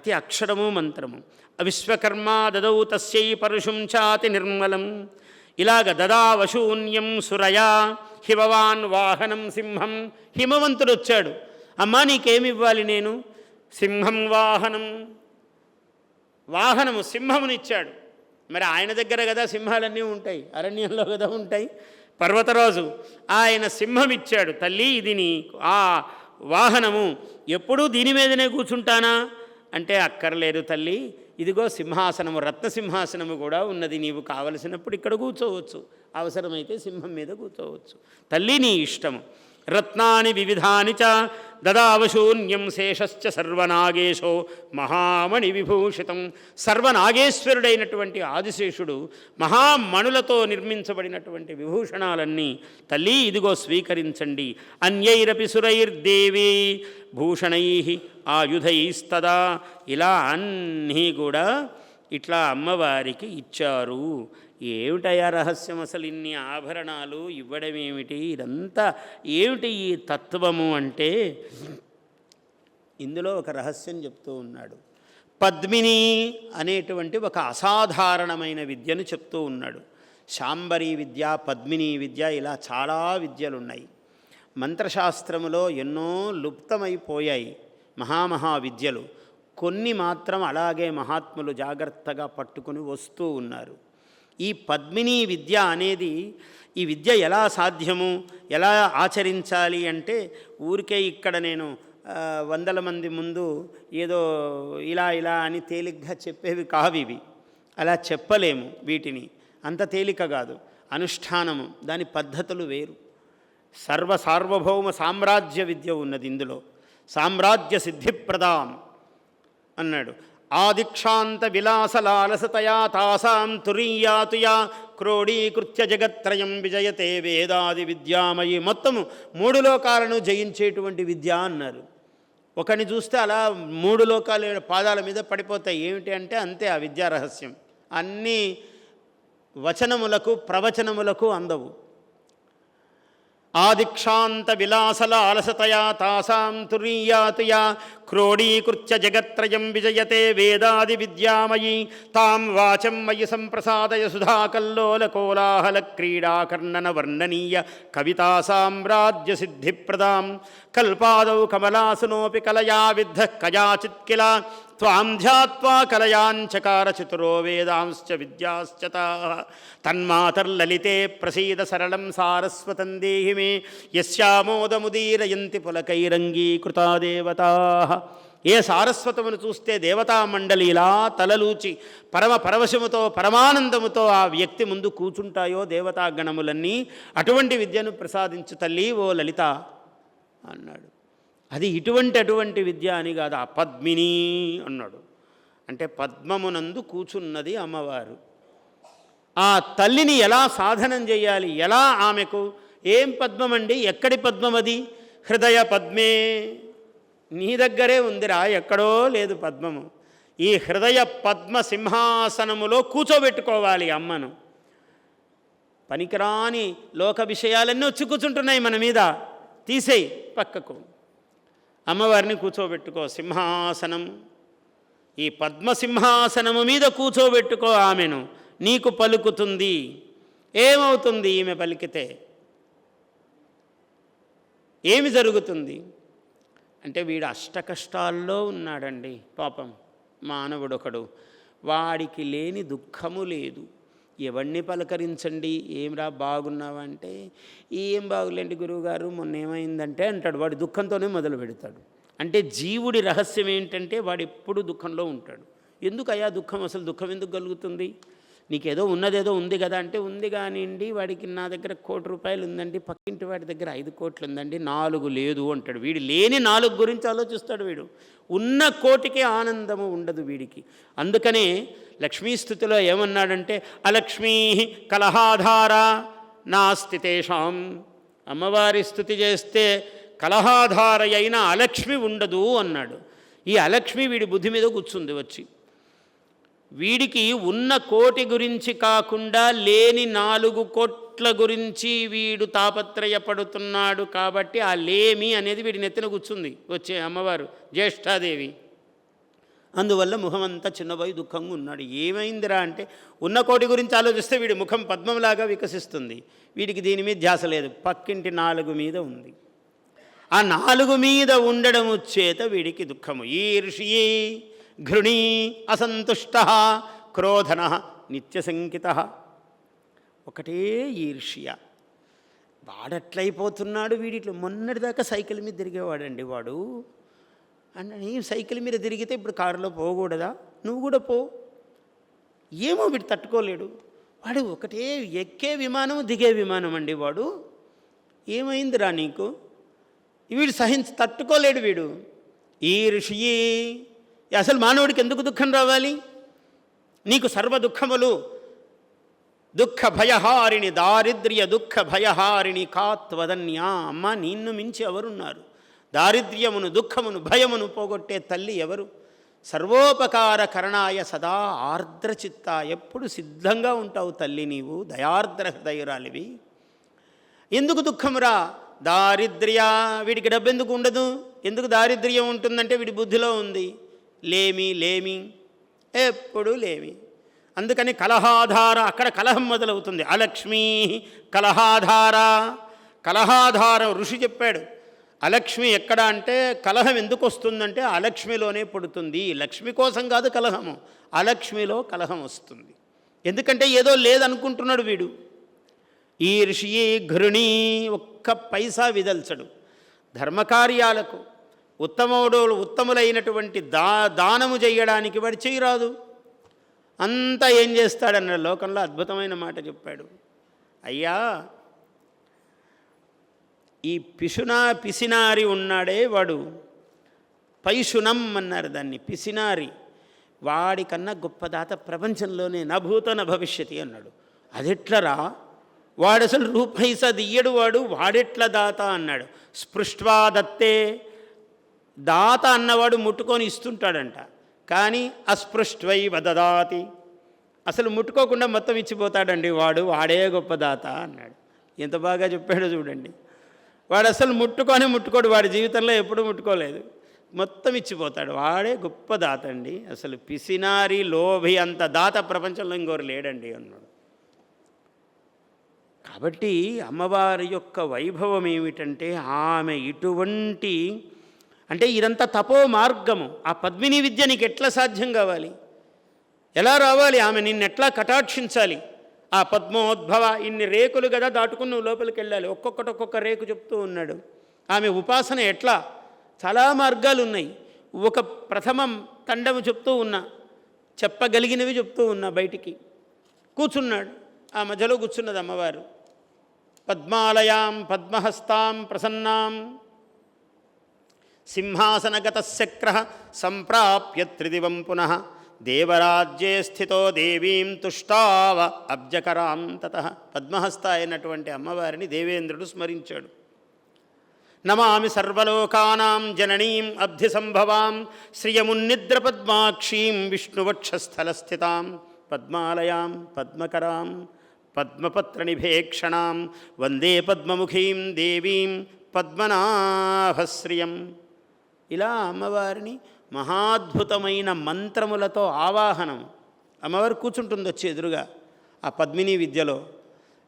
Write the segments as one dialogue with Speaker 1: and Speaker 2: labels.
Speaker 1: ప్రతి అక్షరము మంత్రము. అవిశ్వకర్మ దదౌ తస్యై పరుషుం చాతి నిర్మలం. ఇలాగ దదావశూన్యం సురయా. హిమవాన్ వాహనం సింహం. హిమవంతుడు వచ్చాడు. అమ్మా నీకేమివ్వాలి నేను? సింహం వాహనం. వాహనము సింహమునిచ్చాడు. మరి ఆయన దగ్గర కదా సింహాలన్నీ ఉంటాయి. అరణ్యంలో కదా ఉంటాయి. పర్వతరాజు ఆయన సింహం ఇచ్చాడు తల్లి ఇది నీ ఆ వాహనము. ఎప్పుడూ దీని మీదనే కూర్చుంటానా? అంటే అక్కర్లేదు తల్లి. ఇదిగో సింహాసనము రత్న సింహాసనము కూడా ఉన్నది. నీవు కావలసినప్పుడు ఇక్కడ కూర్చోవచ్చు. అవసరమైతే సింహం మీద కూర్చోవచ్చు. తల్లి నీ ఇష్టము. రత్నాని వివిధాని చ దదావశూన్యం శేషశ్చ సర్వనాగేశో మహామణి విభూషితం. సర్వనాగేశ్వరుడైనటువంటి ఆదిశేషుడు మహామణులతో నిర్మించబడినటువంటి విభూషణాలన్నీ తల్లి ఇదిగో స్వీకరించండి. అన్యైరపి సురైర్దేవి భూషణై ఆయుధైస్తదా. ఇలా అన్నీ కూడా ఇట్లా అమ్మవారికి ఇచ్చారు. ఏమిటయా రహస్యం అసలు ఇన్ని ఆభరణాలు ఇవ్వడం ఏమిటి ఇదంతా ఏమిటి ఈ తత్వము అంటే? ఇందులో ఒక రహస్యం చెప్తూ ఉన్నాడు. పద్మిని అనేటువంటి ఒక అసాధారణమైన విద్యను చెప్తూ ఉన్నాడు. శాంబరీ విద్య పద్మిని విద్య ఇలా చాలా విద్యలు ఉన్నాయి మంత్రశాస్త్రములో ఎన్నో లుప్తమైపోయాయి మహామహా విద్యలు. కొన్ని మాత్రం అలాగే మహాత్ములు జాగ్రత్తగా పట్టుకుని వస్తూ ఉన్నారు. ఈ పద్మిని విద్య అనేది ఈ విద్య ఎలా సాధ్యము ఎలా ఆచరించాలి అంటే ఊరికే ఇక్కడ నేను వందల మంది ముందు ఏదో ఇలా ఇలా అని తేలిగ్గా చెప్పేవి కావు ఇవి. అలా చెప్పలేము వీటిని. అంత తేలిక కాదు. అనుష్ఠానము దాని పద్ధతులు వేరు. సర్వ సార్వభౌమ సామ్రాజ్య విద్య ఉన్నది ఇందులో. సామ్రాజ్య సిద్ధిప్రదాం అన్నాడు. ఆదిక్షాంత విలాసలాలసతయా తాసాం తురీయాతుయా క్రోడీకృత్య జగత్రయం విజయతే వేదాది విద్యామయి. మొత్తము మూడు లోకాలను జయించేటువంటి విద్య అన్నారు. ఒకని చూస్తే అలా మూడు లోకాల పాదాల మీద పడిపోతాయి. ఏమిటి అంటే అంతే ఆ విద్యారహస్యం రహస్యం. వచనములకు ప్రవచనములకు అందవు. ఆదిక్షాంత విలాసల అలసతయా తాసాం తురీయాతుయా క్రోడీకృత్య జగత్రయం విజయతే వేదాది విద్యామయీ. తాం వాచం మయి సంప్రసాదయ సుధాకల్లోల కోలాహల క్రీడాకర్ణన వర్ణనీయ కవితా త్వాంధ్యాత్వా కలయాంచకార చతురో వేదాంశ్చ విద్యాశ్చత తన్మాతర్లలితే ప్రసీద సరళం సారస్వతం దేహి మే యశ్యామోదముదీరయంతి పులకైరంగీకృతా దేవతా ఏ సారస్వతమును చూస్తే దేవతా మండలి ఇలా తలలూచి పరమ పరవశముతో పరమానందముతో ఆ వ్యక్తి ముందు కూచుంటాయో దేవతా గణములన్నీ అటువంటి విద్యను ప్రసాదించు తల్లి ఓ లలిత అన్నాడు. అది ఇటువంటి అటువంటి విద్య అని కాదు ఆ పద్మిని అన్నాడు. అంటే పద్మమునందు కూచున్నది అమ్మవారు. ఆ తల్లిని ఎలా సాధనం చేయాలి? ఎలా ఆమెకు? ఏం పద్మమండి? ఎక్కడి పద్మం అది హృదయ పద్మే. నీ దగ్గరే ఉందిరా ఎక్కడో లేదు పద్మము. ఈ హృదయ పద్మ సింహాసనములో కూర్చోబెట్టుకోవాలి అమ్మను. పనికిరాని లోక విషయాలన్నీ వచ్చి కూర్చుంటున్నాయి మన మీద. తీసేయి పక్కకు. అమ్మవారిని కూర్చోబెట్టుకో సింహాసనం. ఈ పద్మసింహాసనము మీద కూర్చోబెట్టుకో ఆమెను. నీకు పలుకుతుంది. ఏమవుతుంది ఈమె పలికితే? ఏమి జరుగుతుంది? అంటే వీడు అష్టకష్టాల్లో ఉన్నాడండి పాపం. మానవుడొకడు. వాడికి లేని దుఃఖము లేదు. ఎవడిని పలకరించండి? ఏమిరా బాగున్నావా అంటే ఏం బాగులేండి గురువుగారు మొన్న ఏమైందంటే అంటాడు. వాడి దుఃఖంతోనే మొదలు పెడతాడు. అంటే జీవుడి రహస్యం ఏంటంటే వాడు ఎప్పుడు దుఃఖంలో ఉంటాడు. ఎందుకు అయా దుఃఖం? అసలు దుఃఖం ఎందుకు కలుగుతుంది? నీకేదో ఉన్నదేదో ఉంది కదా అంటే ఉంది కానివ్వండి వాడికి నా దగ్గర కోటి రూపాయలు ఉందండి పక్కింటి వాడి దగ్గర ఐదు కోట్లు ఉందండి నాలుగు లేదు అంటాడు వీడు. లేని నాలుగు గురించి ఆలోచిస్తాడు వీడు. ఉన్న కోటికే ఆనందము ఉండదు వీడికి. అందుకనే లక్ష్మీ స్థుతిలో ఏమన్నాడంటే అలక్ష్మీ కలహాధార నాస్తి తేషాం. అమ్మవారి స్థుతి చేస్తే కలహాధార అయిన అలక్ష్మి ఉండదు అన్నాడు. ఈ అలక్ష్మి వీడి బుద్ధి మీద కూర్చుంది వచ్చి. వీడికి ఉన్న కోటి గురించి కాకుండా లేని నాలుగు కోట్ల గురించి వీడు తాపత్రయపడుతున్నాడు కాబట్టి ఆ లేమి అనేది వీడి నెత్తిన కూర్చుంది. వచ్చే అమ్మవారు జ్యేష్ఠాదేవి. అందువల్ల ముఖం అంతా చిన్నబోయి దుఃఖంగా ఉన్నాడు. ఏమైందిరా అంటే ఉన్న కోటి గురించి ఆలోచిస్తే వీడి ముఖం పద్మంలాగా వికసిస్తుంది. వీడికి దీని మీద ధ్యాస లేదు. పక్కింటి నాలుగు మీద ఉంది. ఆ నాలుగు మీద ఉండడము చేత వీడికి దుఃఖము. ఈర్షి ఘృణీ అసంతుష్ట క్రోధన నిత్యశంకిత. ఒకటే ఈర్ష్య. వాడట్లయిపోతున్నాడు వీడిట్లో. మొన్నటిదాకా సైకిల్ మీద తిరిగేవాడండి వాడు. అంటే నీ సైకిల్ మీద తిరిగితే ఇప్పుడు కారులో పోకూడదా? నువ్వు కూడా పో. ఏమో వీడు తట్టుకోలేడు. వాడు ఒకటే ఎక్కే విమానం దిగే విమానం అండి వాడు. ఏమైందిరా నీకు? వీడు సహించి తట్టుకోలేడు వీడు. ఈ ఋషి అసలు మానవుడికి ఎందుకు దుఃఖం రావాలి? నీకు సర్వ దుఃఖములు. దుఃఖ భయహారిణి దారిద్ర్య దుఃఖ భయహారిణి కాత్వదన్యా. అమ్మ నిన్ను మించి ఎవరున్నారు? దారిద్ర్యమును దుఃఖమును భయమును పోగొట్టే తల్లి ఎవరు? సర్వోపకార కరణాయ సదా ఆర్ద్రచిత్త. ఎప్పుడు సిద్ధంగా ఉంటావు తల్లి నీవు? దయార్ద్ర హృదయురాలివి. ఎందుకు దుఃఖమురా దారిద్ర్య వీడికి డబ్బు ఎందుకు ఉండదు? ఎందుకు దారిద్ర్యం ఉంటుందంటే వీడి బుద్ధిలో ఉంది. లేమి లేమి ఎప్పుడు లేమి. అందుకని కలహాధార అక్కడ కలహం మొదలవుతుంది. అలక్ష్మీ కలహాధార. కలహాధార ఋషి చెప్పాడు అలక్ష్మి ఎక్కడ అంటే కలహం ఎందుకు వస్తుందంటే అలక్ష్మిలోనే పుడుతుంది. లక్ష్మి కోసం కాదు కలహము అలక్ష్మిలో కలహం వస్తుంది. ఎందుకంటే ఏదో లేదనుకుంటున్నాడు వీడు. ఈ ఋషి ఘృణి ఒక్క పైసా విదల్చడు. ధర్మకార్యాలకు ఉత్తముడు ఉత్తములైనటువంటి దా దానము చేయడానికి వాడు చేయరాదు. అంతా ఏం చేస్తాడన్న లోకంలో అద్భుతమైన మాట చెప్పాడు. అయ్యా ఈ పిశునా పిసినారి ఉన్నాడే వాడు. పైశునం అన్నారు దాన్ని పిసినారి. వాడికన్నా గొప్ప దాత ప్రపంచంలోనే నభూతన భవిష్యతి అన్నాడు. అదెట్లరా? వాడు అసలు రూపైస దియ్యడు వాడు వాడెట్ల దాత అన్నాడు. స్పృష్వా దత్తే దాత అన్నవాడు ముట్టుకొని ఇస్తుంటాడంట. కానీ అస్పృష్వై వదదాతి అసలు ముట్టుకోకుండా మొత్తం ఇచ్చిపోతాడండి వాడు వాడే గొప్ప దాత అన్నాడు. ఎంత బాగా చెప్పాడో చూడండి. వాడు అసలు ముట్టుకొని ముట్టుకోడు వాడి జీవితంలో ఎప్పుడూ ముట్టుకోలేదు. మొత్తం ఇచ్చిపోతాడు వాడే గొప్ప దాత అండి. అసలు పిసినారి లోభి అంత దాత ప్రపంచంలో ఇంకోరు లేడండి అన్నాడు. కాబట్టి అమ్మవారి యొక్క వైభవం ఏమిటంటే ఆమె ఇటువంటి అంటే ఇదంతా తపో మార్గము. ఆ పద్మిని విద్య నీకు ఎట్లా సాధ్యం కావాలి? ఎలా రావాలి? ఆమె నిన్నెట్లా కటాక్షించాలి? ఆ పద్మోద్భవ ఇన్ని రేకులు కదా దాటుకుని నువ్వు లోపలికి వెళ్ళాలి. ఒక్కొక్కటి ఒక్కొక్క రేకు చెప్తూ ఉన్నాడు. ఆమె ఉపాసన ఎట్లా? చాలా మార్గాలు ఉన్నాయి ఒక ప్రథమం తండము చెప్తూ ఉన్నా. చెప్పగలిగినవి చెప్తూ ఉన్నా బయటికి. కూర్చున్నాడు. ఆ మధ్యలో కూర్చున్నది అమ్మవారు. పద్మాలయాం పద్మహస్తాం ప్రసన్నాం. సింహాసనగత శక్ర సంప్రాప్య త్రిదివం పునః దేవరాజ్యే స్థితో దేవీం తుష్టావ అబ్జకరాం తత పద్మహస్త అయినటువంటి అమ్మవారిని దేవేంద్రుడు స్మరించాడు। నమామి సర్వలోకానాం జననీం అబ్ధి సంభవాం శ్రియమున్నిద్ర పద్మాక్షీం విష్ణువక్షస్థలస్థితాం పద్మాలయాం పద్మకరాం పద్మపత్రనిభేక్షణాం వందే పద్మముఖీం దేవీం పద్మనాభశ్రియం। ఇలా అమ్మవారిని మహాద్భుతమైన మంత్రములతో ఆవాహనం అమ్మవారు కూర్చుంటుంది వచ్చి ఎదురుగా ఆ పద్మిని విద్యలో.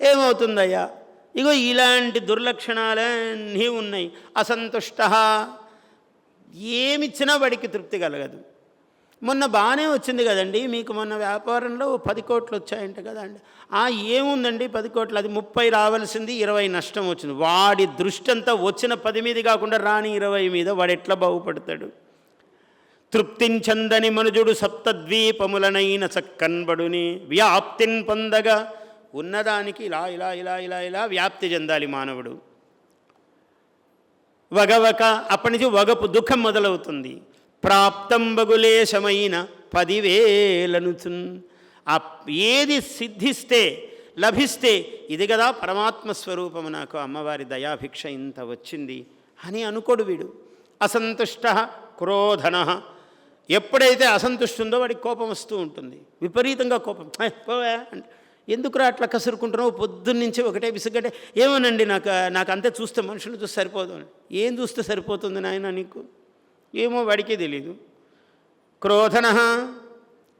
Speaker 1: ఏమవుతుందయ్యా? ఇగో ఇలాంటి దుర్లక్షణాలన్నీ ఉన్నాయి. అసంతుష్ట ఏమిచ్చినా వాడికి తృప్తి కలగదు. మొన్న బాగానే వచ్చింది కదండి. మీకు మొన్న వ్యాపారంలో ఓ పది కోట్లు వచ్చాయంట కదండి. ఆ ఏముందండి పది కోట్లు? అది ముప్పై రావాల్సింది ఇరవై నష్టం వచ్చింది. వాడి దృష్టి అంతా వచ్చిన పది మీద కాకుండా రాని ఇరవై మీద వాడు ఎట్లా బాగుపడతాడు? తృప్తించందని మనుజుడు సప్తద్వీపములనైన చక్కన్బడుని వ్యాప్తిన్ పొందగా ఉన్నదానికి ఇలా ఇలా ఇలా ఇలా ఇలా వ్యాప్తి చెందాలి మానవుడు. వగవక అప్పటి నుంచి వగపు దుఃఖం మొదలవుతుంది. ప్రాప్తంబగులేశమైన పదివేలనుచున్. పదివేలను ఆ ఏది సిద్ధిస్తే లభిస్తే ఇది కదా పరమాత్మ స్వరూపము నాకు అమ్మవారి దయాభిక్ష ఇంత వచ్చింది అని అనుకోడు వీడు. అసంతుష్ట క్రోధన. ఎప్పుడైతే అసంతుష్టి ఉందో వాడికి కోపం వస్తూ ఉంటుంది. విపరీతంగా కోపం. పోవా అంటే. ఎందుకురా అట్లా కసురుకుంటున్నావు? పొద్దున్నుంచి ఒకటే విసుగటే. ఏమోనండి నాకు నాకు అంతే చూస్తే మనుషులు చూస్తే సరిపోదు ఏం చూస్తే సరిపోతుంది నాయన నీకు? ఏమో వాడికే తెలీదు. క్రోధన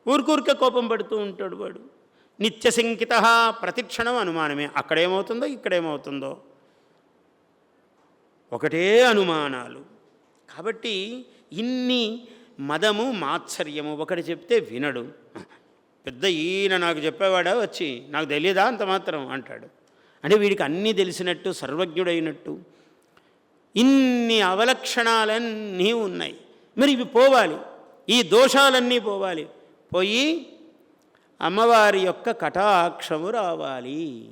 Speaker 1: ఊరికూరికే కోపం పడుతూ ఉంటాడు వాడు. నిత్య శంకిత ప్రతిక్షణం అనుమానమే. అక్కడేమవుతుందో ఇక్కడేమవుతుందో. ఒకటే అనుమానాలు. కాబట్టి ఇన్ని మదము మాత్సర్యము ఒకటి చెప్తే వినడు. పెద్ద ఈయన నాకు చెప్పేవాడా వచ్చి నాకు తెలియదా అంత మాత్రం అంటాడు. అంటే వీడికి అన్నీ తెలిసినట్టు సర్వజ్ఞుడైనట్టు. ఇన్ని అవలక్షణాలన్నీ ఉన్నాయి మరి ఇవి పోవాలి. ఈ దోషాలన్నీ పోవాలి. పోయి అమ్మవారి యొక్క కటాక్షము రావాలి.